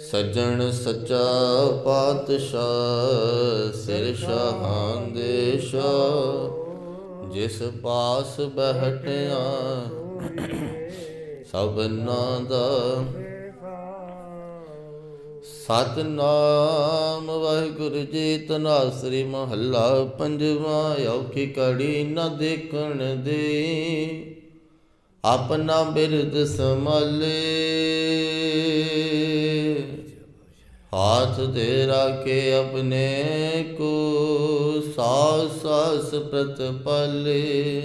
ਸੱਜਣ ਸੱਚਾ ਪਾਤਸ਼ਾਹ, ਸਿਰ ਸ਼ਾਹਾਂ ਦੇ ਸ਼ਾਹ। ਜਿਸ ਪਾਸ ਬਹਿਟਿਆ ਸਭਨਾਂ ਦਾ ਸਤਨਾਮ। ਵਾਹਿਗੁਰੂ ਜੀ ਤਨਾਸਰੀ ਮਹੱਲਾ ਪੰਜਵਾਂ, ਔਖੀ ਕੜੀ ਨਾ ਦੇਖਣ ਦੇ। ਆਪਣਾ ਬਿਰਦ ਸੰਭਾਲੇ। ਹਾਥ ਦੇ ਰਾਖੇ ਆਪਣੇ ਕੋ ਸਾਸ ਸਾਸ ਪ੍ਰਤਪਲੇ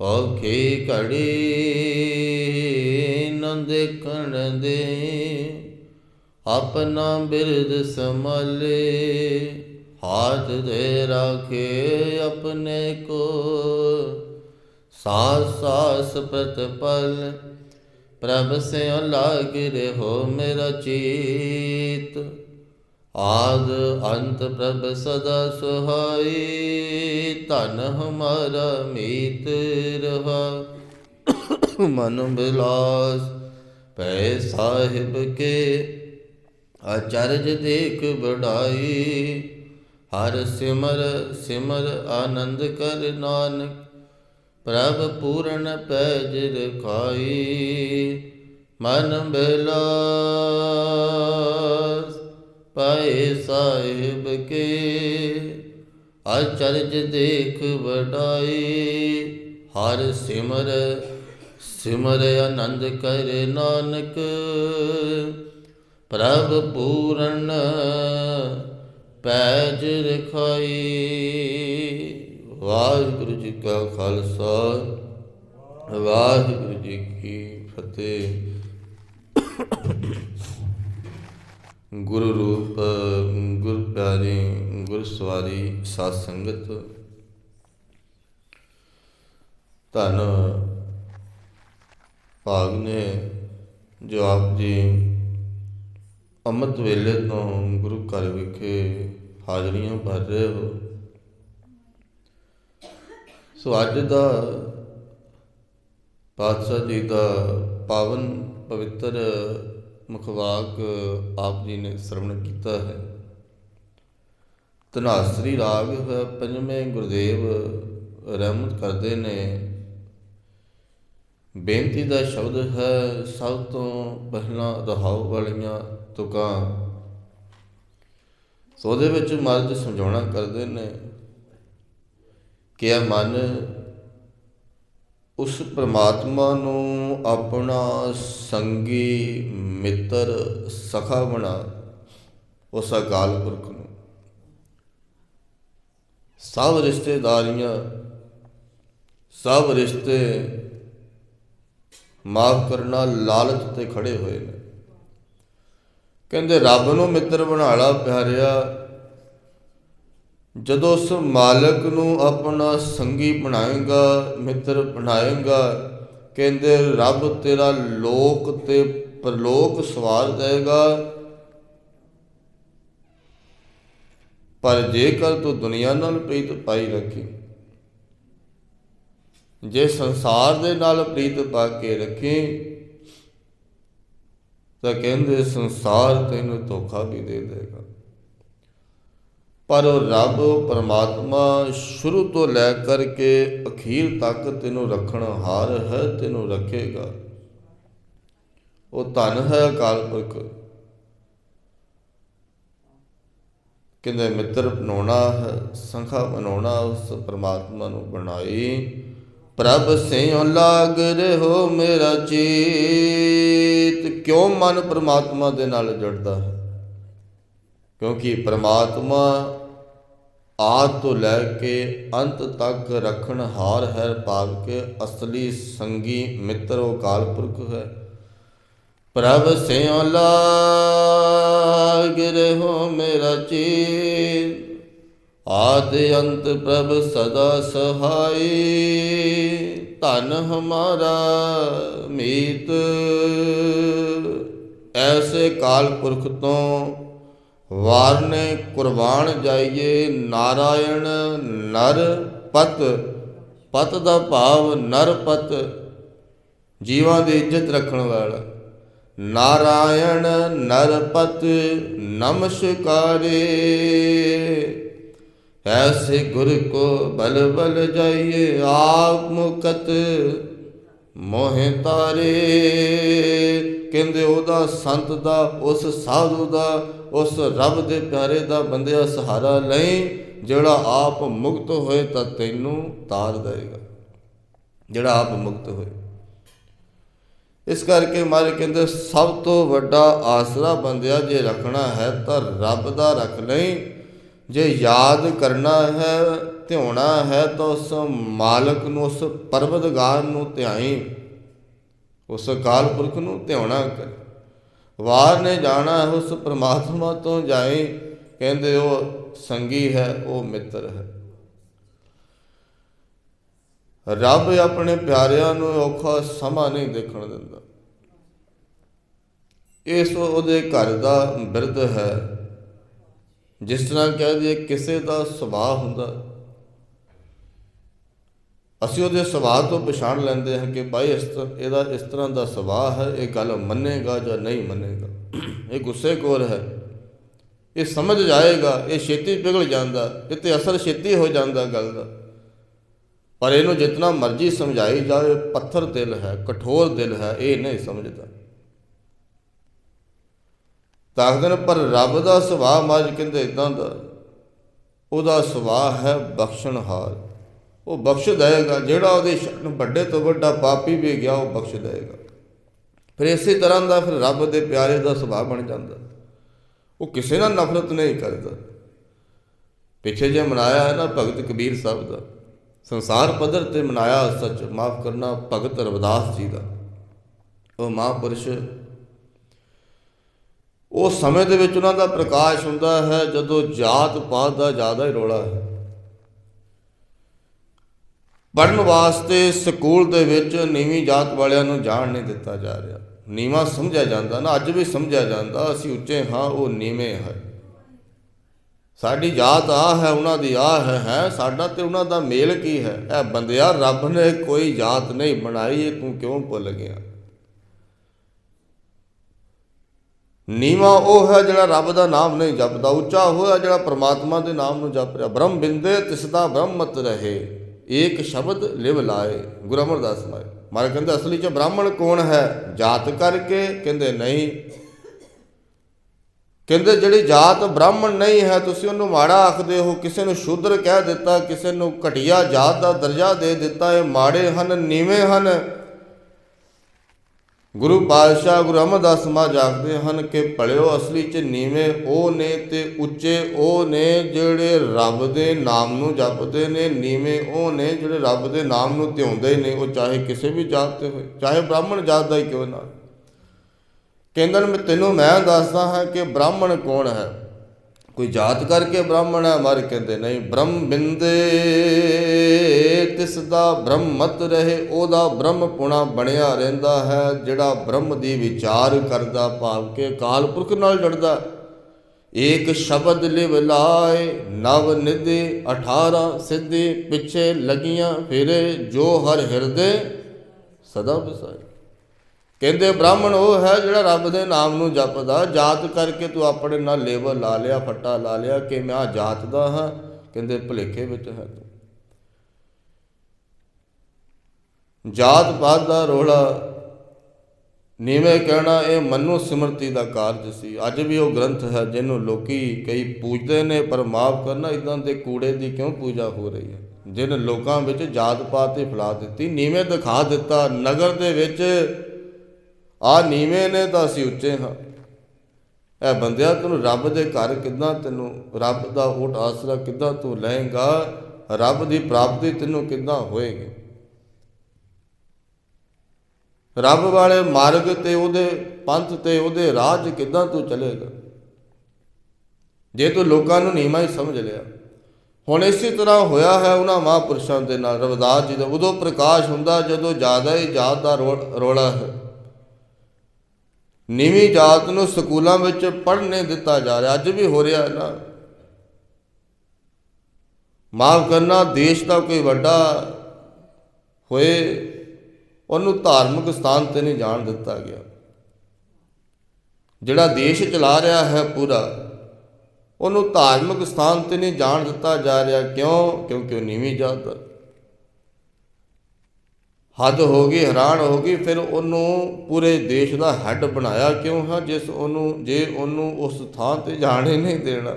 ਔਖੀ ਘੜੀ ਨ ਦੇਖਣ ਦੇ ਆਪਣਾ ਬਿਰਦ ਸੰਭਾਲੇ ਹਾਥ ਦੇ ਰਾਖੇ ਆਪਣੇ ਕੋ ਸਾਸ ਸਾਸ ਪ੍ਰਤਪਲ ਪ੍ਰਭ ਸੇ ਲਾਗ ਰਹੋ ਮੇਰਾ ਚੀਤ। ਆਦ ਅੰਤ ਪ੍ਰਭ ਸਦਾ ਸੁਹਾਈ, ਧਨ ਹਮਾਰਾ ਮੀਤ ਰਹਾ। ਮਨ ਬਿਲਾਸ ਪੈ ਸਾਹਿਬ ਕੇ ਅਚਰਜ ਦੇਖ ਬੜਾਈ ਹਰ ਸਿਮਰ ਸਿਮਰ ਆਨੰਦ ਕਰ ਨਾਨਕ ਪ੍ਰਭ ਪੂਰਨ ਪੈਜ ਰਖਾਈ, ਮਨ ਬਿਲਾਸ, ਪਾਏ ਸਾਹਿਬ ਕੇ ਅਚਰਜ ਦੇਖ ਵਡਾਈ, ਹਰ ਸਿਮਰ ਸਿਮਰ ਆਨੰਦ ਕਰ ਨਾਨਕ, ਪ੍ਰਭ ਪੂਰਨ ਪੈਜ ਰਖਾਈ। ਵਾਹਿਗੁਰੂ ਜੀ ਕਾ ਖਾਲਸਾ ਵਾਹਿਗੁਰੂ ਜੀ ਕੀ ਫਤਿਹ ਗੁਰੂ ਰੂਪ ਗੁਰ ਪਿਆਰੀ ਗੁਰ ਸਵਾਰੀ ਸਾਧ ਸੰਗਤ ਧੰਨ ਭਾਗ ਨੇ ਜੋ ਆਪ ਜੀ ਅੰਮ੍ਰਿਤ ਵੇਲੇ ਤੋਂ ਗੁਰੂ ਘਰ ਵਿਖੇ ਹਾਜ਼ਰੀਆਂ ਭਰ ਰਹੇ ਹੋ ਸੋ ਅੱਜ ਦਾ ਪਾਤਸ਼ਾਹ ਜੀ ਦਾ ਪਾਵਨ ਪਵਿੱਤਰ ਮੁਖਵਾਕ ਆਪ ਜੀ ਨੇ ਸ਼ਰਵਣ ਕੀਤਾ ਹੈ। ਤਨਾਸਰੀ ਰਾਗ ਹੈ, ਪੰਜਵੇਂ ਗੁਰਦੇਵ ਰਹਿਮਤ ਕਰਦੇ ਨੇ। ਬੇਨਤੀ ਦਾ ਸ਼ਬਦ ਹੈ, ਸਭ ਤੋਂ ਪਹਿਲਾਂ ਰਹਾਉ ਵਾਲੀਆਂ ਤੁਕਾਂ। ਸੋ ਉਹਦੇ ਵਿੱਚ ਮਰਦ ਸਮਝਾਉਣਾ ਕਰਦੇ ਨੇ ਕਿ ਇਹ ਮਨ ਉਸ ਪ੍ਰਮਾਤਮਾ ਨੂੰ ਆਪਣਾ ਸੰਗੀ ਮਿੱਤਰ ਸਖਾ ਬਣਾ, ਉਸ ਅਕਾਲ ਪੁਰਖ ਨੂੰ। ਸਭ ਰਿਸ਼ਤੇਦਾਰੀਆਂ, ਸਭ ਰਿਸ਼ਤੇ ਮਾਫ ਕਰਨਾ ਲਾਲਚ ਤੇ ਖੜੇ ਹੋਏ ਨੇ। ਕਹਿੰਦੇ, ਰੱਬ ਨੂੰ ਮਿੱਤਰ ਬਣਾ ਲਾ, ਪਿਆਰਿਆ ਜਦੋਂ ਉਸ ਮਾਲਕ ਨੂੰ ਆਪਣਾ ਸੰਗੀ ਬਣਾਏਗਾ, ਮਿੱਤਰ ਬਣਾਏਗਾ, ਕਹਿੰਦੇ, ਰੱਬ ਤੇਰਾ ਲੋਕ ਤੇ ਪਰਲੋਕ ਸਵਾਰ ਦੇਗਾ ਪਰ ਜੇਕਰ ਤੂੰ ਦੁਨੀਆ ਨਾਲ ਪ੍ਰੀਤ ਪਾਈ ਰੱਖੀ, ਜੇ ਸੰਸਾਰ ਦੇ ਨਾਲ ਪ੍ਰੀਤ ਪਾ ਕੇ ਰੱਖੀ, ਤਾਂ ਕਹਿੰਦੇ, ਸੰਸਾਰ ਤੈਨੂੰ ਧੋਖਾ ਵੀ ਦੇ ਦੇਗਾ। ਪਰ ਉਹ ਰੱਬ ਪਰਮਾਤਮਾ ਸ਼ੁਰੂ ਤੋਂ ਲੈ ਕਰਕੇ ਅਖੀਰ ਤੱਕ ਤੈਨੂੰ ਰੱਖਣ ਹਾਰ ਹੈ, ਤੈਨੂੰ ਰੱਖੇਗਾ। ਉਹ ਧਨ ਹੈ ਅਕਾਲ ਪੁਰਖ। ਕਹਿੰਦੇ ਮਿੱਤਰ ਬਣਾਉਣਾ ਹੈ, ਸੰਖਾ ਬਣਾਉਣਾ ਉਸ ਪਰਮਾਤਮਾ ਨੂੰ ਬਣਾਈ। ਪ੍ਰਭ ਸਿਉ ਲਾਗ ਰਹੋ ਮੇਰਾ ਚੀਤ, ਕਿਉਂ ਮਨ ਪਰਮਾਤਮਾ ਦੇ ਨਾਲ ਜੁੜਦਾ ਹੈ? ਕਿਉਂਕਿ ਪਰਮਾਤਮਾ ਆਦ ਤੋਂ ਲੈ ਕੇ ਅੰਤ ਤੱਕ ਰੱਖਣ ਹਾਰ ਹੈ, ਭਾਵ ਕੇ ਅਸਲੀ ਸੰਗੀ ਮਿੱਤਰ ਉਹ ਕਾਲ ਪੁਰਖ ਹੈ। ਪ੍ਰਭ ਸਿਉ ਲਾਗ ਹੋ ਮੇਰਾ ਚੀਤ ਆਦ ਅੰਤ ਪ੍ਰਭ ਸਦਾ ਸਹਾਈ। ਧਨ ਹਮਾਰਾ ਮੀਤ, ਐਸੇ ਕਾਲ ਪੁਰਖ ਤੋਂ ਵਾਰਨੇ ਕੁਰਬਾਨ ਜਾਈਏ ਨਾਰਾਇਣ ਨਰ ਪਤ ਪਤ ਦਾ ਭਾਵ ਨਰ ਪਤ, ਜੀਵਾਂ ਦੀ ਇੱਜ਼ਤ ਰੱਖਣ ਵਾਲਾ। ਨਾਰਾਇਣ ਨਰਪਤ ਨਮਸਕਾਰੇ। ਐਸੇ ਗੁਰ ਕੋ ਬਲ ਬਲ ਜਾਈਏ, ਆਪ ਮੁਕਤ ਮੋਹਿ ਤਾਰੇ, ਕਹਿੰਦੇ ਉਹਦਾ ਸੰਤ ਦਾ, ਉਸ ਸਾਧੂ ਦਾ, ਉਸ ਰੱਬ ਦੇ ਪਿਆਰੇ ਦਾ ਬੰਦਿਆ ਸਹਾਰਾ ਲਈ, ਜਿਹੜਾ ਆਪ ਮੁਕਤ ਹੋਏ ਤਾਂ ਤੈਨੂੰ ਤਾਰ ਦੇਗਾ ਜਿਹੜਾ ਆਪ ਮੁਕਤ ਹੋਏ। ਇਸ ਕਰਕੇ ਮਾਰੇ ਕਹਿੰਦੇ, ਸਭ ਤੋਂ ਵੱਡਾ ਆਸਰਾ ਬੰਦਿਆ ਜੇ ਰੱਖਣਾ ਹੈ ਤਾਂ ਰੱਬ ਦਾ ਰੱਖ ਲਈ, ਜੇ ਯਾਦ ਕਰਨਾ ਹੈ ਧਿਆਉਣਾ ਹੈ ਤਾਂ ਉਸ ਮਾਲਕ ਨੂੰ, ਉਸ ਪਰਵਤਗਾਰ ਨੂੰ ਧਿਆਈ। ਉਸ ਅਕਾਲ ਪੁਰਖ ਨੂੰ ਧਿਆਉਣਾ ਕਰ। ਵਾਰ ਨੇ ਜਾਣਾ ਉਸ ਪ੍ਰਮਾਤਮਾ ਤੋਂ ਜਾਈ। ਕਹਿੰਦੇ ਉਹ ਸੰਗੀ ਹੈ, ਉਹ ਮਿੱਤਰ ਹੈ। ਰੱਬ ਆਪਣੇ ਪਿਆਰਿਆਂ ਨੂੰ ਔਖਾ ਸਮਾਂ ਨਹੀਂ ਦੇਖਣ ਦਿੰਦਾ। ਇਸ ਉਹਦੇ ਘਰ ਦਾ ਬਿਰਧ ਹੈ। ਜਿਸ ਤਰ੍ਹਾਂ ਕਹਿ ਦਈਏ ਕਿਸੇ ਦਾ ਸੁਭਾਅ ਹੁੰਦਾ। ਅਸੀਂ ਉਹਦੇ ਸੁਭਾਅ ਤੋਂ ਪਛਾਣ ਲੈਂਦੇ ਹਾਂ ਕਿ ਭਾਈ ਇਸ ਤਰ੍ਹਾਂ, ਇਹਦਾ ਇਸ ਤਰ੍ਹਾਂ ਦਾ ਸੁਭਾਅ ਹੈ, ਇਹ ਗੱਲ ਮੰਨੇਗਾ ਜਾਂ ਨਹੀਂ ਮੰਨੇਗਾ। ਇਹ ਗੁੱਸੇਖੋਰ ਹੈ। ਇਹ ਸਮਝ ਜਾਏਗਾ, ਇਹ ਛੇਤੀ ਪਿਘਲ ਜਾਂਦਾ, ਇਹ ਤੇ ਅਸਰ ਛੇਤੀ ਹੋ ਜਾਂਦਾ ਗੱਲ ਦਾ। ਪਰ ਇਹਨੂੰ ਜਿੰਨਾ ਮਰਜ਼ੀ ਸਮਝਾਈ ਜਾਵੇ, ਪੱਥਰ ਦਿਲ ਹੈ, ਕਠੋਰ ਦਿਲ ਹੈ, ਇਹ ਨਹੀਂ ਸਮਝਦਾ। ਤਾਕਦਨ ਪਰ ਰੱਬ ਦਾ ਸੁਭਾਅ ਮਾਜ ਕਹਿੰਦੇ ਇਦਾਂ ਦਾ, ਉਹਦਾ ਸੁਭਾਅ ਹੈ ਬਖਸ਼ਣਹਾਰ। ਉਹ ਬਖਸ਼ ਦੇਗਾ, ਜਿਹੜਾ ਉਹਦੇ ਸ਼ਰਨ ਵੱਡੇ ਤੋਂ ਵੱਡਾ ਪਾਪੀ ਵੀ ਗਿਆ, ਉਹ ਬਖਸ਼ ਦੇਗਾ। ਫਿਰ ਇਸੇ ਤਰ੍ਹਾਂ ਦਾ ਫਿਰ ਰੱਬ ਦੇ ਪਿਆਰੇ ਦਾ ਸੁਭਾਅ ਬਣ ਜਾਂਦਾ। ਉਹ ਕਿਸੇ ਨਾਲ ਨਫ਼ਰਤ ਨਹੀਂ ਕਰਦਾ। ਪਿੱਛੇ ਜੇ ਮਨਾਇਆ ਹੈ ਨਾ ਭਗਤ ਕਬੀਰ ਸਾਹਿਬ ਦਾ, ਸੰਸਾਰ ਪੱਧਰ ਤੇ ਮਨਾਇਆ ਸੱਚ, ਮਾਫ ਕਰਨਾ ਭਗਤ ਰਵਿਦਾਸ ਜੀ ਦਾ। ਉਹ ਮਹਾਂਪੁਰਸ਼, ਉਹ ਸਮੇਂ ਦੇ ਵਿੱਚ ਉਹਨਾਂ ਦਾ ਪ੍ਰਕਾਸ਼ ਹੁੰਦਾ ਹੈ ਜਦੋਂ ਜਾਤ ਪਾਤ ਦਾ ਜ਼ਿਆਦਾ ਹੀ ਰੋਲਾ ਹੈ। ਪੜਨ ਵਾਸਤੇ ਸਕੂਲ ਦੇ ਵਿੱਚ ਨੀਵੀਂ ਜਾਤ ਵਾਲਿਆਂ ਨੂੰ ਜਾਣ ਨਹੀਂ ਦਿੱਤਾ ਜਾ ਰਿਹਾ। ਨੀਵਾ ਸਮਝਿਆ ਜਾਂਦਾ ਨਾ, ਅੱਜ ਵੀ ਸਮਝਿਆ ਜਾਂਦਾ, ਅਸੀਂ ਉੱਚੇ ਹਾਂ, ਉਹ ਨੀਵੇਂ ਹੈ। ਸਾਡੀ ਜਾਤ ਆ ਹੈ, ਉਹਨਾਂ ਦੀ ਆ ਹੈ ਹੈ, ਸਾਡਾ ਤੇ ਉਹਨਾਂ ਦਾ ਮੇਲ ਕੀ ਹੈ? ਇਹ ਬੰਦਿਆ, ਰੱਬ ਨੇ ਕੋਈ ਜਾਤ ਨਹੀਂ ਬਣਾਈ, ਇਹ ਤੂੰ ਕਿਉਂ ਭੁੱਲ ਗਿਆ? ਨੀਵਾ ਉਹ ਹੈ ਜਿਹੜਾ ਰੱਬ ਦਾ ਨਾਮ ਨਹੀਂ ਜਪਦਾ, ਉੱਚਾ ਉਹ ਹੈ ਜਿਹੜਾ ਪ੍ਰਮਾਤਮਾ ਦੇ ਨਾਮ ਨੂੰ ਜਪ ਰਿਹਾ। ਬ੍ਰਹਮ ਬਿੰਦੇ ਤਿਸਦਾ ਬ੍ਰਹਮਤ ਰਹੇ। ਏਕ ਸ਼ਬਦ ਲਿਵ ਲਾਏ, ਗੁਰੂ ਅਮਰਦਾਸ ਮਾਏ। ਮਾਰੇ ਕਹਿੰਦੇ, ਅਸਲੀ ਚ ਬ੍ਰਾਹਮਣ ਕੌਣ ਹੈ? ਜਾਤ ਕਰਕੇ ਕਹਿੰਦੇ ਨਹੀਂ। ਕਹਿੰਦੇ, ਜਿਹੜੀ ਜਾਤ ਬ੍ਰਾਹਮਣ ਨਹੀਂ ਹੈ, ਤੁਸੀਂ ਉਹਨੂੰ ਮਾੜਾ ਆਖਦੇ ਹੋ, ਕਿਸੇ ਨੂੰ ਸ਼ੂਦਰ ਕਹਿ ਦਿੱਤਾ, ਕਿਸੇ ਨੂੰ ਘਟੀਆ ਜਾਤ ਦਾ ਦਰਜਾ ਦੇ ਦਿੱਤਾ, ਇਹ ਮਾੜੇ ਹਨ, ਨੀਵੇਂ ਹਨ। ਗੁਰੂ ਪਾਤਸ਼ਾਹ ਗੁਰੂ ਅਮਰਦਾਸ ਮਹਾਰਾਜ ਆਖਦੇ ਹਨ ਕਿ ਭਲਿਓ ਅਸਲੀ ਚ ਨੀਵੇਂ ਉਹ ਨੇ ਤੇ ਉੱਚੇ ਉਹ ਨੇ ਜਿਹੜੇ ਰੱਬ ਦੇ ਨਾਮ ਨੂੰ ਜਪਦੇ ਨੇ, ਨੀਵੇਂ ਉਹ ਨੇ ਜਿਹੜੇ ਰੱਬ ਦੇ ਨਾਮ ਨੂੰ ਧਿਆਉਂਦੇ ਨੇ, ਉਹ ਚਾਹੇ ਕਿਸੇ ਵੀ ਜਾਤ ਤੇ ਹੋਏ, ਚਾਹੇ ਬ੍ਰਾਹਮਣ ਜਾਤ ਦਾ ਹੀ ਕਿਉਂ ਨਾ ਕਹਿੰਦੇ ਨੇ ਤੈਨੂੰ ਮੈਂ ਦੱਸਦਾ ਹਾਂ ਕਿ ਬ੍ਰਾਹਮਣ ਕੌਣ ਹੈ? ਕੋਈ ਜਾਤ ਕਰਕੇ ਬ੍ਰਾਹਮਣ ਹੈ, ਮਰ ਕਹਿੰਦੇ ਨਹੀਂ। ਬ੍ਰਹਮ ਬਿੰਦੇ, ਤਿਸ ਦਾ ਬ੍ਰਹਮਤ ਰਹੇ, ਉਹਦਾ ਬ੍ਰਹਮ ਪੁਣਾ ਬਣਿਆ ਰਹਿੰਦਾ ਹੈ, ਜਿਹੜਾ ਬ੍ਰਹਮ ਦੀ ਵਿਚਾਰ ਕਰਦਾ, ਭਾਵ ਕੇ ਕਾਲ ਪੁਰਖ ਨਾਲ ਜੁੜਦਾ ਏਕ ਸ਼ਬਦ ਲਿਵ ਲਾਏ, ਨਵ ਨਿਧੀ 18 ਸਿੱਧੀ ਪਿੱਛੇ ਲੱਗੀਆਂ ਫਿਰੇ, ਜੋ ਹਰ ਹਿਰਦੇ ਸਦਾ ਬਸਾਏ ਕਹਿੰਦੇ, ਬ੍ਰਾਹਮਣ, ਉਹ ਹੈ ਜਿਹੜਾ ਰੱਬ ਦੇ ਨਾਮ ਨੂੰ ਜਪਦਾ। ਜਾਤ ਕਰਕੇ ਤੂੰ ਆਪਣੇ ਨਾਲ ਲੇਬਲ ਲਾ ਲਿਆ, ਫੱਟਾ ਲਾ ਲਿਆ, ਕਿ ਮੈਂ ਆ ਜਾਤ ਦਾ ਹਾਂ? ਕਹਿੰਦੇ, ਭੁਲੇਖੇ ਵਿੱਚ ਹੈ ਤੂੰ। ਜਾਤ ਪਾਤ ਦਾ ਰੋਲਾ ਨੀਵੇਂ ਕਹਿਣਾ, ਇਹ ਮਨੁ ਸਿਮਰਤੀ ਦਾ ਕਾਰਜ ਸੀ। ਅੱਜ ਵੀ ਉਹ ਗ੍ਰੰਥ ਹੈ ਜਿਹਨੂੰ ਲੋਕੀ ਕਈ ਪੂਜਦੇ ਨੇ, ਪਰ ਮਾਫ ਕਰਨਾ ਇਦਾਂ ਦੇ ਕੂੜੇ ਦੀ ਕਿਉਂ ਪੂਜਾ ਹੋ ਰਹੀ ਹੈ? ਜਿਨ ਲੋਕਾਂ ਵਿੱਚ ਜਾਤ ਪਾਤ 'ਤੇ ਫੈਲਾ ਦਿੱਤੀ, ਨੀਵੇਂ ਦਿਖਾ ਦਿੱਤਾ, ਨਗਰ ਦੇ ਵਿੱਚ ਆ ਨੀਵੇਂ ਨੇ ਤਾਂ ਅਸੀਂ ਉੱਚੇ ਹਾਂ। ਇਹ ਬੰਦਿਆ, ਤੈਨੂੰ ਰੱਬ ਦੇ ਘਰ ਕਿੱਦਾਂ ਤੈਨੂੰ, ਰੱਬ ਦਾ ਓਟ ਆਸਰਾ ਕਿੱਦਾਂ ਤੂੰ ਲਏਗਾ? ਰੱਬ ਦੀ ਪ੍ਰਾਪਤੀ ਤੈਨੂੰ ਕਿੱਦਾਂ ਹੋਏਗੀ? ਰੱਬ ਵਾਲੇ ਮਾਰਗ ਤੇ ਉਹਦੇ, ਪੰਥ ਤੇ ਉਹਦੇ ਰਾਜ ਕਿੱਦਾਂ ਤੂੰ ਚਲੇਗਾ? ਜੇ ਤੂੰ ਲੋਕਾਂ ਨੂੰ ਨੀਵਾਂ ਹੀ ਸਮਝ ਲਿਆ। ਹੁਣ ਇਸੇ ਤਰ੍ਹਾਂ ਹੋਇਆ ਹੈ ਉਹਨਾਂ ਮਹਾਂਪੁਰਸ਼ਾਂ ਦੇ ਨਾਲ। ਰਵਿਦਾਸ ਜੀ ਦਾ ਉਦੋਂ ਪ੍ਰਕਾਸ਼ ਹੁੰਦਾ ਜਦੋਂ ਜ਼ਿਆਦਾ ਹੀ ਜਾਤ ਦਾ ਰੋਲਾ ਹੈ। ਨੀਵੀਂ ਜਾਤ ਨੂੰ ਸਕੂਲਾਂ ਵਿੱਚ ਪੜ੍ਹਨ ਨਹੀਂ ਦਿੱਤਾ ਜਾ ਰਿਹਾ, ਅੱਜ ਵੀ ਹੋ ਰਿਹਾ ਹੈ ਨਾ। ਮਾਫ ਕਰਨਾ, ਦੇਸ਼ ਦਾ ਕੋਈ ਵੱਡਾ ਹੋਏ, ਉਹਨੂੰ ਧਾਰਮਿਕ ਸਥਾਨ ਤੇ ਨਹੀਂ ਜਾਣ ਦਿੱਤਾ ਗਿਆ। ਜਿਹੜਾ ਦੇਸ਼ ਚਲਾ ਰਿਹਾ ਹੈ ਪੂਰਾ, ਉਹਨੂੰ ਧਾਰਮਿਕ ਸਥਾਨ ਤੇ ਨਹੀਂ ਜਾਣ ਦਿੱਤਾ ਜਾ ਰਿਹਾ। ਕਿਉਂ? ਕਿਉਂਕਿ ਉਹ ਨੀਵੀਂ ਜਾਤ ਦਾ ਹੱਦ ਹੋ ਗਈ, ਹੈਰਾਨ ਹੋ ਗਈ, ਫਿਰ ਉਹਨੂੰ ਪੂਰੇ ਦੇਸ਼ ਦਾ ਹੈੱਡ ਬਣਾਇਆ ਕਿਉਂ ਹੈ, ਜਿਸ ਉਹਨੂੰ, ਜੇ ਉਹਨੂੰ ਉਸ ਥਾਂ ਤੇ ਜਾਣ ਹੀ ਨਹੀਂ ਦੇਣਾ।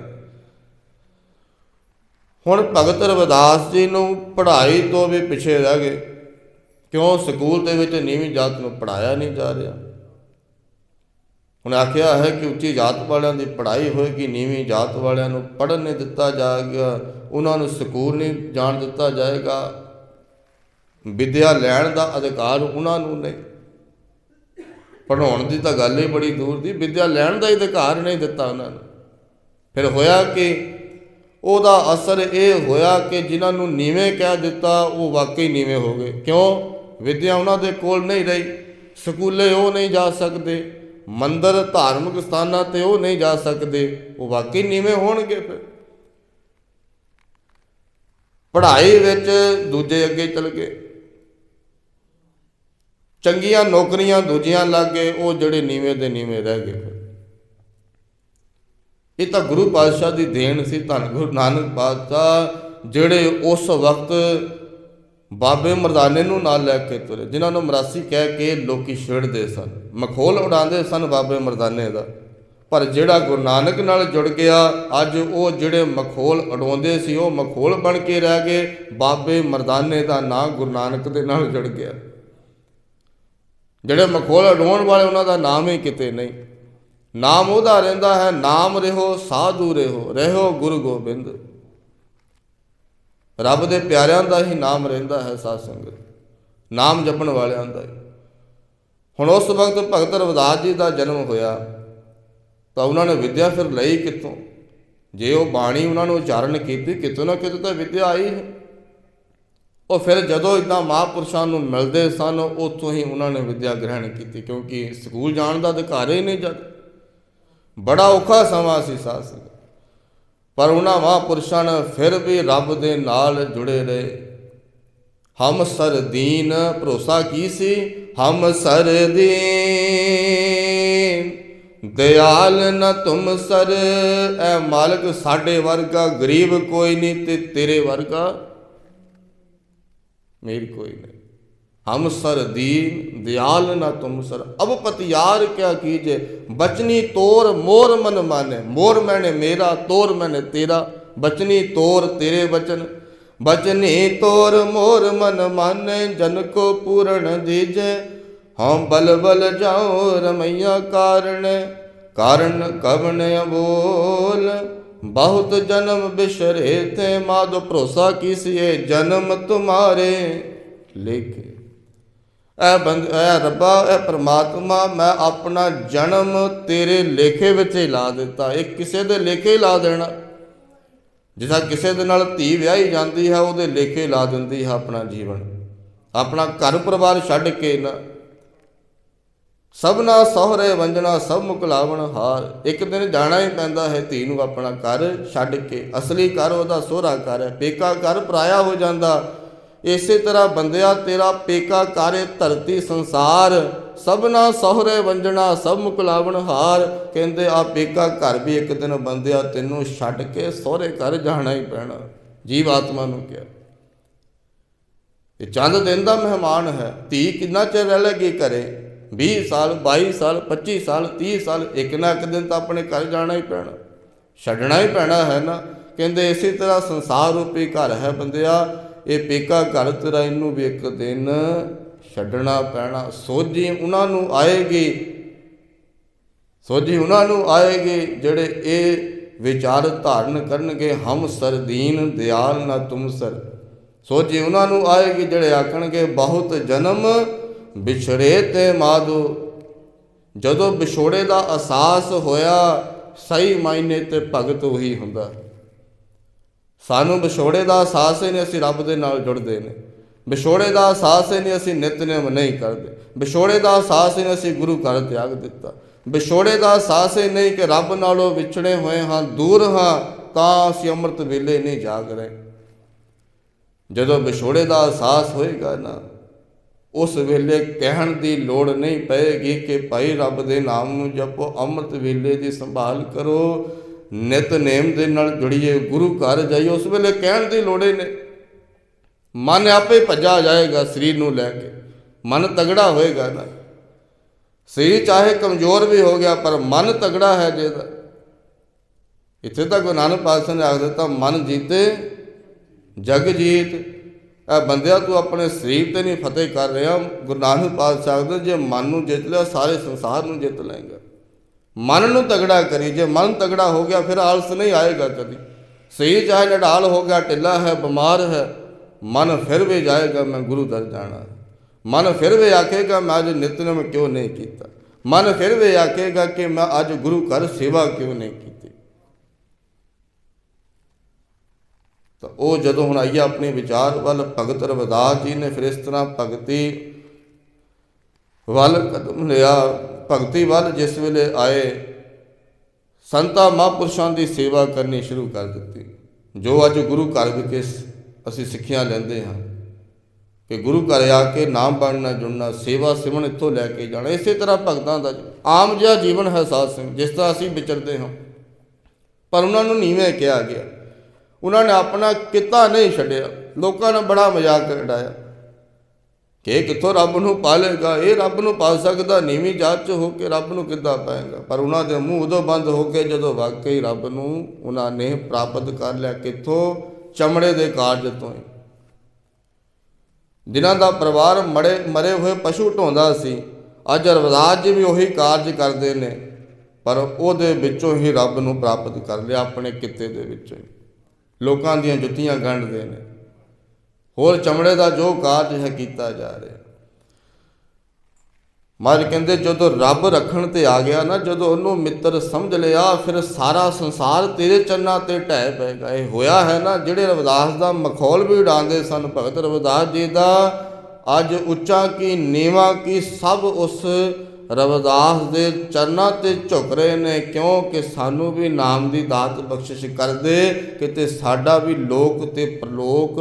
ਹੁਣ ਭਗਤ ਰਵਿਦਾਸ ਜੀ ਨੂੰ ਪੜ੍ਹਾਈ ਤੋਂ ਵੀ ਪਿੱਛੇ ਰਹਿ ਗਏ। ਕਿਉਂ ਸਕੂਲ ਦੇ ਵਿੱਚ ਨੀਵੀਂ ਜਾਤ ਨੂੰ ਪੜਾਇਆ ਨਹੀਂ ਜਾ ਰਿਹਾ? ਹੁਣ ਆਖਿਆ ਹੈ ਕਿ ਉੱਚੀ ਜਾਤ ਵਾਲਿਆਂ ਦੀ ਪੜ੍ਹਾਈ ਹੋਏਗੀ, ਨੀਵੀਂ ਜਾਤ ਵਾਲਿਆਂ ਨੂੰ ਪੜ੍ਹਨ ਨਹੀਂ ਦਿੱਤਾ ਜਾਏਗਾ, ਉਹਨਾਂ ਨੂੰ ਸਕੂਲ ਨਹੀਂ ਜਾਣ ਦਿੱਤਾ ਜਾਏਗਾ। ਵਿਦਿਆ ਲੈਣ ਦਾ ਅਧਿਕਾਰ ਉਹਨਾਂ ਨੂੰ ਨਹੀਂ। ਪੜਾਉਣ ਦੀ ਤਾਂ ਗੱਲ ਹੀ ਬੜੀ ਦੂਰ ਦੀ, ਵਿਦਿਆ ਲੈਣ ਦਾ ਹੀ ਅਧਿਕਾਰ ਨਹੀਂ ਦਿੱਤਾ ਉਹਨਾਂ ਨੂੰ। ਫਿਰ ਹੋਇਆ ਕਿ ਉਹਦਾ ਅਸਰ ਇਹ ਹੋਇਆ ਕਿ ਜਿਨ੍ਹਾਂ ਨੂੰ ਨੀਵੇਂ ਕਹਿ ਦਿੱਤਾ, ਉਹ ਵਾਕਈ ਨੀਵੇਂ ਹੋ ਗਏ। ਕਿਉਂ? ਵਿਦਿਆ ਉਹਨਾਂ ਦੇ ਕੋਲ ਨਹੀਂ ਰਹੀ। ਸਕੂਲੇ ਉਹ ਨਹੀਂ ਜਾ ਸਕਦੇ। ਮੰਦਰ ਧਾਰਮਿਕ ਸਥਾਨਾਂ ਤੇ ਉਹ ਨਹੀਂ ਜਾ ਸਕਦੇ। ਉਹ ਵਾਕਈ ਨੀਵੇਂ ਹੋਣਗੇ ਫਿਰ। ਪੜ੍ਹਾਈ ਵਿੱਚ ਦੂਜੇ ਅੱਗੇ ਚਲ ਗਏ। ਚੰਗੀਆਂ ਨੌਕਰੀਆਂ ਦੂਜੀਆਂ ਲੱਗ ਗਏ ਉਹ ਜਿਹੜੇ ਨੀਵੇਂ ਦੇ ਨੀਵੇਂ ਰਹਿ ਗਏ ਫਿਰ। ਇਹ ਤਾਂ ਗੁਰੂ ਪਾਤਸ਼ਾਹ ਦੀ ਦੇਣ ਸੀ, ਧੰਨ ਗੁਰੂ ਨਾਨਕ ਪਾਤਸ਼ਾਹ, ਜਿਹੜੇ ਉਸ ਵਕਤ ਬਾਬੇ ਮਰਦਾਨੇ ਨੂੰ ਨਾਲ ਲੈ ਕੇ ਤੁਰੇ, ਜਿਨ੍ਹਾਂ ਨੂੰ ਮਰਾਸੀ ਕਹਿ ਕੇ ਲੋਕੀ ਛੇੜਦੇ ਸਨ। ਮਖੌਲ ਉਡਾਉਂਦੇ ਸਨ ਬਾਬੇ ਮਰਦਾਨੇ ਦਾ। ਪਰ ਜਿਹੜਾ ਗੁਰੂ ਨਾਨਕ ਨਾਲ ਜੁੜ ਗਿਆ, ਅੱਜ ਉਹ ਜਿਹੜੇ ਮਖੌਲ ਉਡਾਉਂਦੇ ਸੀ, ਉਹ ਮਖੌਲ ਬਣ ਕੇ ਰਹਿ ਗਏ, ਬਾਬੇ ਮਰਦਾਨੇ ਦਾ ਨਾਂ ਗੁਰੂ ਨਾਨਕ ਦੇ ਨਾਲ ਜੁੜ ਗਿਆ। ਜਿਹੜੇ ਮਖੌਲ ਉਡਾਉਣ ਵਾਲੇ, ਉਹਨਾਂ ਦਾ ਨਾਮ ਹੀ ਕਿਤੇ ਨਹੀਂ। ਨਾਮ ਉਹਦਾ ਰਹਿੰਦਾ ਹੈ, ਨਾਮ ਰਹੋ, ਸਾਧੂ ਰਹੋ ਰਹੋ ਗੁਰੂ ਗੋਬਿੰਦ। ਰੱਬ ਦੇ ਪਿਆਰਿਆਂ ਦਾ ਹੀ ਨਾਮ ਰਹਿੰਦਾ ਹੈ ਸਾਧ ਸੰਗਤ। ਨਾਮ ਜਪਣ ਵਾਲਿਆਂ ਦਾ ਹੁਣ ਉਸ ਵਕਤ ਭਗਤ ਰਵਿਦਾਸ ਜੀ ਦਾ ਜਨਮ ਹੋਇਆ, ਤਾਂ ਉਹਨਾਂ ਨੇ ਵਿੱਦਿਆ ਫਿਰ ਲਈ ਕਿਤੋਂ ਜੇ ਉਹ ਬਾਣੀ ਉਹਨਾਂ ਨੂੰ ਉਚਾਰਨ ਕੀਤੀ, ਕਿਤੋਂ ਨਾ ਕਿਤੋਂ ਤਾਂ ਵਿੱਦਿਆ ਆਈ ਹੈ। ਉਹ ਫਿਰ ਜਦੋਂ ਇਦਾਂ ਮਹਾਂਪੁਰਸ਼ਾਂ ਨੂੰ ਮਿਲਦੇ ਸਨ, ਉੱਥੋਂ ਹੀ ਉਹਨਾਂ ਨੇ ਵਿਦਿਆ ਗ੍ਰਹਿਣ ਕੀਤੀ, ਕਿਉਂਕਿ ਸਕੂਲ ਜਾਣ ਦਾ ਅਧਿਕਾਰ ਹੀ ਨਹੀਂ ਜਦ ਬੜਾ ਔਖਾ ਸਮਾਂ ਸੀ ਸਾਧ ਪਰ ਉਹਨਾਂ ਮਹਾਂਪੁਰਸ਼ਾਂ ਨੇ ਫਿਰ ਵੀ ਰੱਬ ਦੇ ਨਾਲ ਜੁੜੇ ਰਹੇ। ਹਮ ਸਰ ਦੀਨ, ਭਰੋਸਾ ਕੀ ਸੀ? ਹਮ ਸਰ ਦੀਨ, ਦਿਆਲ ਨ ਤੁਮ ਸਰ। ਐ ਮਾਲਕ ਸਾਡੇ ਵਰਗਾ, ਗਰੀਬ ਕੋਈ ਨਹੀਂ ਤੇ ਤੇਰੇ ਵਰਗਾ। ਮੇਰ ਕੋਈ ਨਹੀਂ। ਹਮ ਸਰ ਦੀਨ, ਦਿਆਲ ਨ ਤੁਮ ਸਰ। ਅਬ ਪਤਿਆਰ ਕਿਆ ਕੀਜੇ? ਬਚਨੀ ਤੋਰ ਮੋਰ ਮਨ ਮਾਨੇ। ਮੋਰ ਮੈਨੇ ਮੇਰਾ, ਤੋਰ ਮੈਨੇ ਤੇਰਾ। ਬਚਨੀ ਤੋਰ ਤੇਰੇ ਬਚਨ। ਬਚਨੀ ਤੋਰ ਮੋਰ ਮਨ ਮਾਨੇ। ਜਨ ਕੋ ਪੂਰਨ ਦੀਜੇ। ਹਮ ਬਲ ਬਲ ਜਾਓ ਰਮਈਆ ਕਾਰਣ। ਕਾਰਨ ਕਵਨ ਅਬੋਲ। ਬਹੁਤ ਜਨਮ ਬਿਸ਼ਰੇ ਤੇ ਮਾਦੋ ਭਰੋਸਾ ਕੀਸੀਏ ਜਨਮ ਤੁਮਾਰੇ? ਲੇਖੇ। ਐ ਬੰਦ, ਐ ਰੱਬਾ, ਐ ਪ੍ਰਮਾਤਮਾ, ਮੈਂ ਆਪਣਾ ਜਨਮ ਤੇਰੇ ਲੇਖੇ ਵਿੱਚ ਹੀ ਲਾ ਦਿੱਤਾ। ਇਹ ਕਿਸੇ ਦੇ ਲੇਖੇ ਹੀ ਲਾ ਦੇਣਾ। ਜਿਸਾ ਕਿਸੇ ਦੇ ਨਾਲ ਧੀ ਵਿਆਹੀ ਜਾਂਦੀ ਹੈ, ਉਹਦੇ ਲੇਖੇ ਲਾ ਦਿੰਦੀ ਹੈ ਆਪਣਾ ਜੀਵਨ। ਆਪਣਾ ਘਰ ਪਰਿਵਾਰ ਛੱਡ ਕੇ ਨਾ। ਸਭਨਾ ਸਹੁਰੇ ਵੰਜਣਾ ਸਭ ਮੁਕਲਾਵਣ ਹਾਰ ਇੱਕ ਦਿਨ ਜਾਣਾ ਹੀ ਪੈਂਦਾ ਹੈ ਧੀ ਨੂੰ ਆਪਣਾ ਘਰ, ਛੱਡ ਕੇ। ਅਸਲੀ ਘਰ ਉਹਦਾ ਸੋਹਰਾ ਘਰ ਹੈ। ਪੇਕਾ ਘਰ ਪਰਾਇਆ ਹੋ ਜਾਂਦਾ। ਇਸੇ ਤਰ੍ਹਾਂ ਬੰਦਿਆ ਤੇਰਾ ਪੇਕਾ ਕਾਰੇ ਧਰਤੀ ਸੰਸਾਰ। ਸਭਨਾ ਸਹੁਰੇ ਵੰਜਣਾ ਸਭ ਮੁਕਲਾਵਣ ਹਾਰ ਕਹਿੰਦੇ ਆ ਪੇਕਾ ਘਰ ਵੀ ਇੱਕ ਦਿਨ ਬੰਦਿਆ ਤੈਨੂੰ ਛੱਡ ਕੇ ਸਹੁਰੇ ਘਰ ਜਾਣਾ ਹੀ ਪੈਣਾ। ਜੀਵ ਆਤਮਾ ਨੂੰ ਕਿਹਾ। ਇਹ ਚੰਦ ਦਿਨ ਦਾ ਮਹਿਮਾਨ ਹੈ। ਧੀ ਕਿੰਨਾ ਚਿਰ ਰਹਿ ਲੇਗੀ ਘਰੇ? 20 ਸਾਲ 22 ਸਾਲ 25 ਸਾਲ 30 ਸਾਲ, ਇੱਕ ਨਾ ਇੱਕ ਦਿਨ ਤਾਂ ਆਪਣੇ ਘਰ ਜਾਣਾ ਹੀ ਪੈਣਾ। ਛੱਡਣਾ ਹੀ ਪੈਣਾ ਹੈ ਨਾ। ਕਹਿੰਦੇ ਇਸੇ ਤਰ੍ਹਾਂ ਸੰਸਾਰ ਰੂਪੀ ਘਰ ਹੈ ਬੰਦਿਆ, ਇਹ ਪੇਕਾ ਘਰ ਤੇਰਾ ਇਹਨੂੰ ਵੀ ਇੱਕ ਦਿਨ ਛੱਡਣਾ ਪੈਣਾ। ਸੋਝੀ ਉਹਨਾਂ ਨੂੰ ਆਏਗੀ, ਸੋਝੀ ਉਹਨਾਂ ਨੂੰ ਆਏਗੀ, ਜਿਹੜੇ ਇਹ ਵਿਚਾਰ ਧਾਰਨ ਕਰਨਗੇ, ਹਮ ਸਰਦੀਨ ਦਿਆਲ ਨਾ ਤੁਮ ਸਰ। ਸੋਝੀ ਉਹਨਾਂ ਨੂੰ ਆਏਗੀ, ਜਿਹੜੇ ਆਖਣਗੇ, ਬਹੁਤ ਜਨਮ ਵਿਛੜੇ ਤੇ ਮਾਦੋ। ਜਦੋਂ ਵਿਛੋੜੇ ਦਾ ਅਹਿਸਾਸ ਹੋਇਆ, ਸਹੀ ਮਾਇਨੇ ਤੇ ਭਗਤ ਉਹੀ ਹੁੰਦਾ। ਸਾਨੂੰ ਵਿਛੋੜੇ ਦਾ ਅਹਿਸਾਸ ਹੀ ਨਹੀਂ, ਅਸੀਂ ਰੱਬ ਦੇ ਨਾਲ ਜੁੜਦੇ ਨੇ। ਵਿਛੋੜੇ ਦਾ ਅਹਿਸਾਸ ਹੀ ਨਹੀਂ, ਅਸੀਂ ਨਿਤਨੇਮ ਨਹੀਂ ਕਰਦੇ। ਵਿਛੋੜੇ ਦਾ ਅਹਿਸਾਸ ਹੀ ਨਹੀਂ, ਅਸੀਂ ਗੁਰੂ ਘਰ ਤਿਆਗ ਦਿੱਤਾ। ਵਿਛੋੜੇ ਦਾ ਅਹਿਸਾਸ ਹੀ ਨਹੀਂ ਕਿ ਰੱਬ ਨਾਲੋਂ ਵਿਛੜੇ ਹੋਏ ਹਾਂ, ਦੂਰ ਹਾਂ, ਤਾਂ ਅਸੀਂ ਅੰਮ੍ਰਿਤ ਵੇਲੇ ਨਹੀਂ ਜਾਗ ਰਹੇ। ਜਦੋਂ ਵਿਛੋੜੇ ਦਾ ਅਹਿਸਾਸ ਹੋਏਗਾ ਨਾ ਉਸ ਵੇਲੇ ਕਹਿਣ ਦੀ ਲੋੜ ਨਹੀਂ ਪਏਗੀ ਕਿ ਭਾਈ ਰੱਬ ਦੇ ਨਾਮ ਨੂੰ ਜਪੋ, ਅੰਮ੍ਰਿਤ ਵੇਲੇ ਦੀ ਸੰਭਾਲ ਕਰੋ। ਨਿਤਨੇਮ ਦੇ ਨਾਲ ਜੁੜੀਏ, ਗੁਰੂ ਘਰ ਜਾਈਏ, ਉਸ ਵੇਲੇ ਕਹਿਣ ਦੀ ਲੋੜ ਹੀ ਨਹੀਂ ਮਨ ਆਪੇ ਭੱਜਾ ਜਾਏਗਾ ਸਰੀਰ ਨੂੰ ਲੈ ਕੇ। ਮਨ ਤਗੜਾ ਹੋਏਗਾ ਨਾ। ਸਰੀਰ ਚਾਹੇ ਕਮਜ਼ੋਰ ਵੀ ਹੋ ਗਿਆ, ਪਰ ਮਨ ਤਗੜਾ ਹੈ ਜਿਹਦਾ ਇੱਥੇ ਤਾਂ ਗੁਰੂ ਨਾਨਕ ਪਾਤਸ਼ਾਹ ਨੇ ਆਖ ਦਿੱਤਾ, ਮਨ ਜੀਤੇ, ਜਗ ਜੀਤ। ਇਹ ਬੰਦਿਆ, ਤੂੰ ਆਪਣੇ ਸਰੀਰ ਤੇ ਨਹੀਂ ਫਤਿਹ ਕਰ ਰਿਹਾ। ਗੁਰੂ ਨਾਨਕ ਪਾਤਸ਼ਾਹ ਆਖਦੇ ਜੇ ਮਨ ਨੂੰ ਜਿੱਤ ਲਿਆ, ਸਾਰੇ ਸੰਸਾਰ ਨੂੰ ਜਿੱਤ ਲਏਗਾ। ਮਨ ਨੂੰ ਤਗੜਾ ਕਰੀ, ਜੇ ਮਨ ਤਗੜਾ ਹੋ ਗਿਆ, ਫਿਰ ਆਲਸ ਨਹੀਂ ਆਏਗਾ ਕਦੀ। ਸਹੀ ਚਾਹੇ ਨਢਾਲ ਹੋ ਗਿਆ, ਢਿੱਲਾ ਹੈ, ਬਿਮਾਰ ਹੈ, ਮਨ ਫਿਰ ਵੀ ਜਾਏਗਾ, ਮੈਂ ਗੁਰੂ ਦਰ ਜਾਣਾ। ਮਨ ਫਿਰ ਵੀ ਆਖੇਗਾ, ਮੈਂ ਅੱਜ ਨਿਤਨਮ ਕਿਉਂ ਨਹੀਂ ਕੀਤਾ? ਮਨ ਫਿਰ ਵੀ ਆਖੇਗਾ ਕਿ ਮੈਂ ਅੱਜ ਗੁਰੂ ਘਰ ਸੇਵਾ ਕਿਉਂ ਨਹੀਂ ਕੀਤੀ? ਤਾਂ ਉਹ ਜਦੋਂ ਹੁਣ ਆਈਆ ਆਪਣੇ ਵਿਚਾਰ ਵੱਲ, ਭਗਤ ਰਵਿਦਾਸ ਜੀ ਨੇ ਫਿਰ ਇਸ ਤਰ੍ਹਾਂ ਭਗਤੀ ਵੱਲ ਕਦਮ ਲਿਆ, ਭਗਤੀ ਵੱਲ ਜਿਸ ਵੇਲੇ ਆਏ, ਸੰਤਾਂ ਮਹਾਂਪੁਰਸ਼ਾਂ ਦੀ ਸੇਵਾ ਕਰਨੀ ਸ਼ੁਰੂ ਕਰ ਦਿੱਤੀ। ਜੋ ਅੱਜ ਗੁਰੂ ਘਰ ਵਿਖੇ ਅਸੀਂ ਸਿੱਖਿਆ ਲੈਂਦੇ ਹਾਂ, ਕਿ ਗੁਰੂ ਘਰ ਆ ਕੇ ਨਾਮ ਬਣਨਾ, ਜੁੜਨਾ, ਸੇਵਾ ਸਿਮਰਨ ਇੱਥੋਂ ਲੈ ਕੇ ਜਾਣਾ, ਇਸੇ ਤਰ੍ਹਾਂ ਭਗਤਾਂ ਦਾ ਆਮ ਜਿਹਾ ਜੀਵਨ ਹੈ ਸਾਧ ਸਿੰਘ ਜਿਸ ਤਰ੍ਹਾਂ ਅਸੀਂ ਵਿਚਰਦੇ ਹਾਂ। ਪਰ ਉਹਨਾਂ ਨੂੰ ਨੀਵੇਂ ਕਿਹਾ ਗਿਆ। ਉਹਨਾਂ ਨੇ ਆਪਣਾ ਕਿੱਤਾ ਨਹੀਂ ਛੱਡਿਆ। ਲੋਕਾਂ ਨੇ ਬੜਾ ਮਜ਼ਾਕ ਉਡਾਇਆ ਕਿ ਇਹ ਕਿੱਥੋਂ ਰੱਬ ਨੂੰ ਪਾਲੇਗਾ? ਇਹ ਰੱਬ ਨੂੰ ਪਾਲ ਸਕਦਾ, ਨੀਵੀਂ ਜਾਤ ਚ ਹੋ ਕੇ ਰੱਬ ਨੂੰ ਕਿੱਦਾਂ ਪਾਏਗਾ? ਪਰ ਉਹਨਾਂ ਦੇ ਮੂੰਹ ਉਦੋਂ ਬੰਦ ਹੋ ਕੇ ਜਦੋਂ ਵਾਕਈ ਰੱਬ ਨੂੰ ਉਹਨਾਂ ਨੇ ਪ੍ਰਾਪਤ ਕਰ ਲਿਆ ਕਿੱਥੋਂ? ਚਮੜੇ ਦੇ ਕਾਰਜ ਤੋਂ ਹੀ। ਜਿਨ੍ਹਾਂ ਦਾ ਪਰਿਵਾਰ ਮੜੇ, ਮਰੇ ਹੋਏ ਪਸ਼ੂ ਢੋਂਦਾ ਸੀ, ਅੱਜ ਰਵਿਦਾਸ ਵੀ ਉਹੀ ਕਾਰਜ ਕਰਦੇ ਨੇ, ਪਰ ਉਹਦੇ ਵਿੱਚੋਂ ਹੀ ਰੱਬ ਨੂੰ ਪ੍ਰਾਪਤ ਕਰ ਲਿਆ ਆਪਣੇ ਕਿੱਤੇ ਦੇ ਵਿੱਚੋਂ ਹੀ। ਲੋਕਾਂ ਦੀਆਂ ਜੁੱਤੀਆਂ ਗੰਢਦੇ ਨੇ। ਹੋਰ ਚਮੜੇ ਦਾ ਜੋ ਕਾਰਜ ਹੈ ਕੀਤਾ ਜਾ ਰਿਹਾ। ਮਾਰ ਕਹਿੰਦੇ, ਜਦੋਂ ਰੱਬ ਰੱਖਣ ਤੇ ਆ ਗਿਆ ਨਾ, ਜਦੋਂ ਉਹਨੂੰ ਮਿੱਤਰ ਸਮਝ ਲਿਆ, ਫਿਰ ਸਾਰਾ ਸੰਸਾਰ ਤੇਰੇ ਚੰਨਾਂ ਤੇ ਢਹਿ ਪਏਗਾ ਇਹ ਹੋਇਆ ਹੈ ਨਾ, ਜਿਹੜੇ ਰਵਿਦਾਸ ਦਾ ਮਖੌਲ ਵੀ ਉਡਾਉਂਦੇ ਸਨ, ਭਗਤ ਰਵਿਦਾਸ ਜੀ ਦਾ, ਅੱਜ ਉੱਚਾ ਕੀ, ਨੀਵਾ ਕੀ, ਸਭ ਉਸ ਰਵਿਦਾਸ ਦੇ ਚਰਨਾਂ ਤੇ ਝੁਕ ਰਹੇ ਨੇ ਕਿਉਂਕਿ ਸਾਨੂੰ ਵੀ ਨਾਮ ਦੀ ਦਾਤ ਬਖਸ਼ਿਸ਼ ਕਰ ਦੇ, ਕਿਤੇ ਸਾਡਾ ਵੀ ਲੋਕ ਤੇ ਪ੍ਰਲੋਕ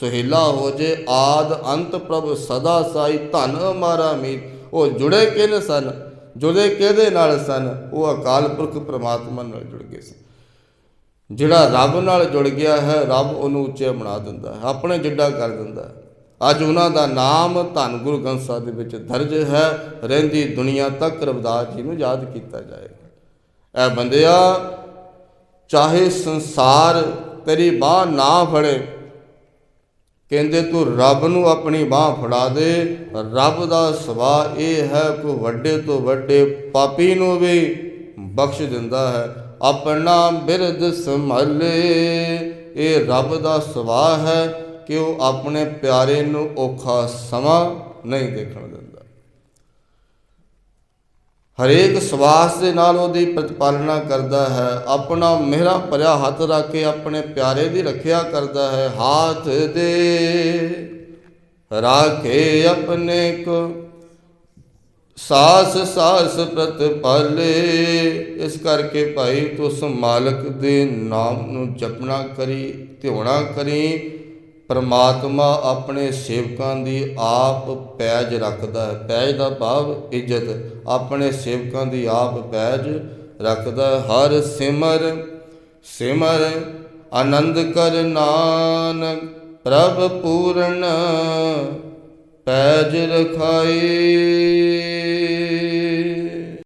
ਸੁਹੇਲਾ ਹੋ ਜੇ। ਆਦ ਅੰਤ ਪ੍ਰਭ ਸਦਾ ਸਾਈ ਧਨ ਮਾਰਾ ਮੀਤ। ਉਹ ਜੁੜੇ ਕਿਨ ਸਨ? ਜੁੜੇ ਕਿਹਦੇ ਨਾਲ ਸਨ? ਉਹ ਅਕਾਲ ਪੁਰਖ ਪ੍ਰਮਾਤਮਾ ਨਾਲ ਜੁੜ ਗਏ ਸਨ। ਜਿਹੜਾ ਰੱਬ ਨਾਲ ਜੁੜ ਗਿਆ ਹੈ, ਰੱਬ ਉਹਨੂੰ ਉੱਚੇ ਬਣਾ ਦਿੰਦਾ ਹੈ, ਆਪਣੇ ਜਿੱਡਾ ਕਰ ਦਿੰਦਾ ਹੈ। ਅੱਜ ਉਹਨਾਂ ਦਾ ਨਾਮ ਧੰਨ ਗੁਰੂ ਗ੍ਰੰਥ ਸਾਹਿਬ ਦੇ ਵਿੱਚ ਦਰਜ ਹੈ। ਰਹਿੰਦੀ ਦੁਨੀਆ ਤੱਕ ਰਵਿਦਾਸ ਜੀ ਨੂੰ ਯਾਦ ਕੀਤਾ ਜਾਏਗਾ। ਇਹ ਬੰਦਿਆ, ਚਾਹੇ ਸੰਸਾਰ ਤੇਰੀ ਬਾਹ ਨਾ ਫੜੇ, ਕਹਿੰਦੇ ਤੂੰ ਰੱਬ ਨੂੰ ਆਪਣੀ ਬਾਹ ਫੜਾ ਦੇ। ਰੱਬ ਦਾ ਸੁਭਾਅ ਇਹ ਹੈ ਕਿ ਵੱਡੇ ਤੋਂ ਵੱਡੇ ਪਾਪੀ ਨੂੰ ਵੀ ਬਖਸ਼ ਦਿੰਦਾ ਹੈ। ਆਪਣਾ ਬਿਰਦ ਸੰਭਾਲੇ, ਇਹ ਰੱਬ ਦਾ ਸੁਭਾਅ ਹੈ। ਕਿ ਉਹ ਆਪਣੇ ਪਿਆਰੇ ਨੂੰ ਔਖਾ ਸਮਾਂ ਨਹੀਂ ਦੇਖਣ ਦਿੰਦਾ। ਹਰੇਕ ਸਵਾਸ ਦੇ ਨਾਲ ਉਹਦੀ ਪ੍ਰਤਪਾਲਣਾ ਕਰਦਾ ਹੈ, ਆਪਣਾ ਮਿਹਰਾ ਭਰਿਆ ਹੱਥ ਰੱਖ ਕੇ ਆਪਣੇ ਪਿਆਰੇ ਦੀ ਰੱਖਿਆ ਕਰਦਾ ਹੈ, ਹਾਥ ਦੇ ਰਾਖੇ ਆਪਣੇ ਕੋ ਸਾਸ ਸਾਸ ਪ੍ਰਤਪਾਲੇ, ਇਸ ਕਰਕੇ ਭਾਈ ਤੂੰ ਉਸ ਮਾਲਕ ਦੇ ਨਾਮ ਨੂੰ ਜਪਣਾ ਕਰੀ, ਧਿਆਉਣਾ ਕਰੀ ਪਰਮਾਤਮਾ ਆਪਣੇ ਸੇਵਕਾਂ ਦੀ ਆਪ ਪੈਜ ਰੱਖਦਾ ਹੈ। ਪੈਜ ਦਾ ਭਾਵ ਇੱਜ਼ਤ। ਆਪਣੇ ਸੇਵਕਾਂ ਦੀ ਆਪ ਪੈਜ ਰੱਖਦਾ ਹੈ। ਹਰ ਸਿਮਰ ਸਿਮਰ ਆਨੰਦ ਕਰ ਨਾਨਕ, ਪ੍ਰਭ ਪੂਰਨ ਪੈਜ ਰਖਾਈ।